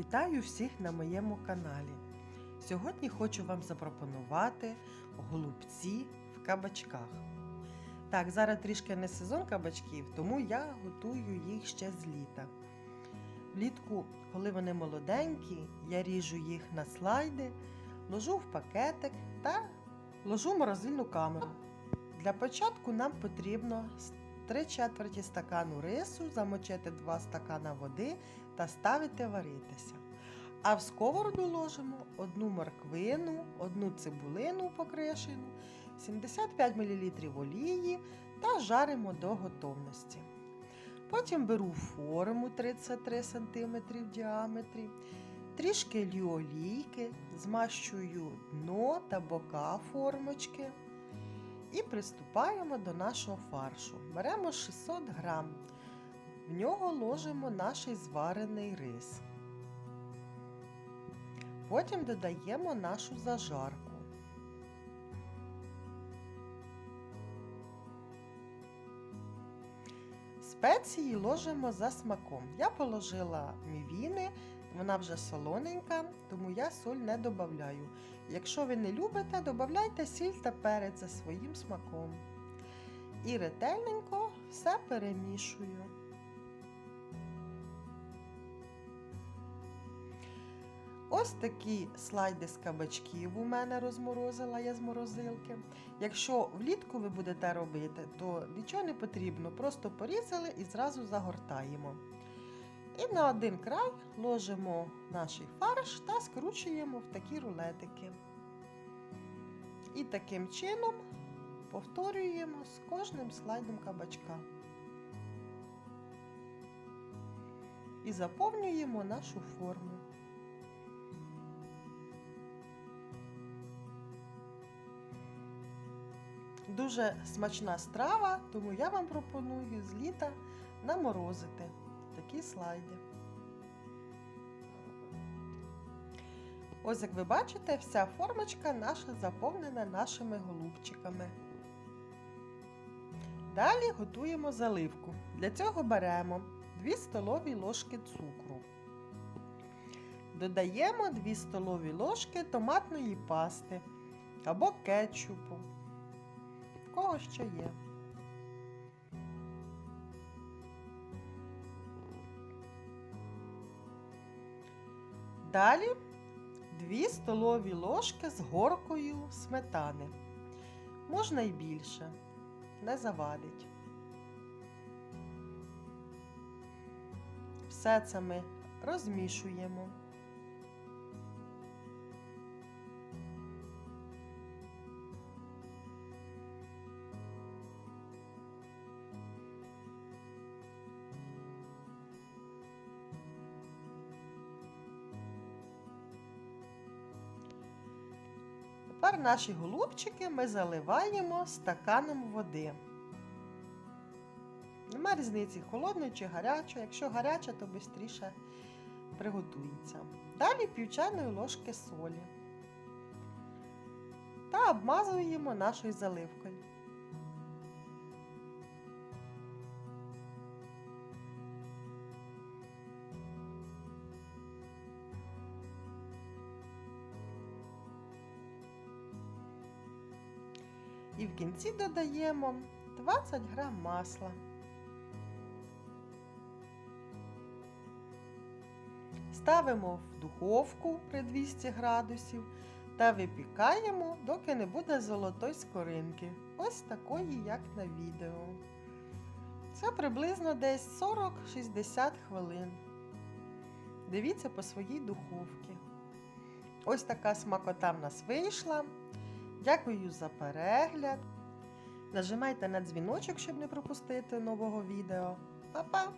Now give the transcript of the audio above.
Вітаю всіх на моєму каналі. Сьогодні хочу вам запропонувати голубці в кабачках. Так, зараз трішки не сезон кабачків, тому я готую їх ще з літа. Влітку, коли вони молоденькі, я ріжу їх на слайди, ложу в пакетик та ложу в морозильну камеру. Для початку нам потрібно 3 четверті стакану рису, замочити 2 стакана води та ставити варитися. А в сковороду ложимо одну морквину, одну цибулину покришену, 75 мл олії та жаримо до готовності. Потім беру форму 33 см в діаметрі, трішки лью олійки, змащую дно та бока формочки. І приступаємо до нашого фаршу. Беремо 600 грам. В нього ложимо наш зварений рис. Потім додаємо нашу зажарку. Спеції ложимо за смаком. Я положила мівіни, вона вже солоненька, тому я соль не додаю. Якщо ви не любите, додайте сіль та перець за своїм смаком. І ретельненько все перемішую. Ось такі слайди з кабачків у мене розморозила я з морозилки. Якщо влітку ви будете робити, то нічого не потрібно, просто порізали і зразу загортаємо. І на один край ложимо наш фарш та скручуємо в такі рулетики. І таким чином повторюємо з кожним слайдом кабачка. І заповнюємо нашу форму. Дуже смачна страва, тому я вам пропоную з літа наморозити такі слайди. Ось як ви бачите, вся формочка наша заповнена нашими голубчиками. Далі готуємо заливку. Для цього беремо 2 столові ложки цукру. Додаємо 2 столові ложки томатної пасти або кетчупу. В кого що є. Далі 2 столові ложки з горкою сметани. Можна і більше, не завадить. Все це ми розмішуємо. Тепер наші голубчики ми заливаємо стаканом води. Нема різниці, холодної чи гарячої. Якщо гаряча, то швидше приготується. Далі пів чайної ложки солі. Та обмазуємо нашою заливкою. І в кінці додаємо 20 грам масла. Ставимо в духовку при 200 градусів та випікаємо, доки не буде золотої скоринки. Ось такої, як на відео. Це приблизно десь 40-60 хвилин. Дивіться по своїй духовці. Ось така смакота в нас вийшла. Дякую за перегляд. Нажимайте на дзвіночок, щоб не пропустити нового відео. Па-па!